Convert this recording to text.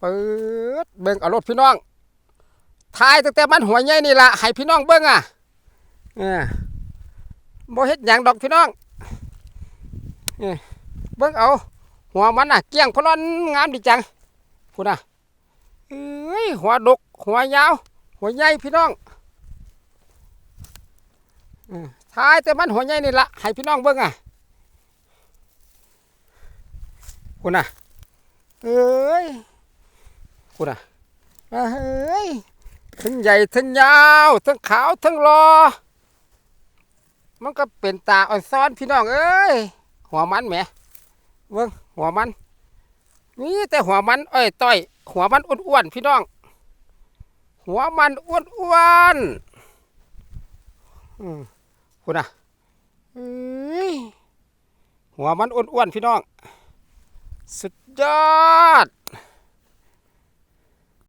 เปิดเบิ่งเอารถพี่น้องทายตั้งแต่มันหัวใหญ่นี่ละให้พี่น้องเบิ่งอะเออบ่เฮ็ดหยังดอกพี่น้องเออเบิ่งเอา หัวมันน่ะเกี้ยงพลอนงามดีจังพูดน่ะเอ้ยหัวดก หัวยาว หัวใหญ่พี่น้องเออทายแต่มันหัวใหญ่นี่ละให้พี่น้องเบิ่งอะพูดน่ะเอ้ย กูน่ะเอ้ยทั้งใหญ่ทั้งยาวทั้งขาวทั้งรอ มันก็เป็นตาอ่อนซ้อนพี่น้องเอ้ยหัวมันแหมเบิ่งหัวมันนี่แต่หัวมันเอ้ยต้อย หัวมันอ้วนๆพี่น้อง หัวมันอ้วนๆอืมคุณน่ะเอ้ยหัวมันอ้วนๆพี่น้อง สุดยอด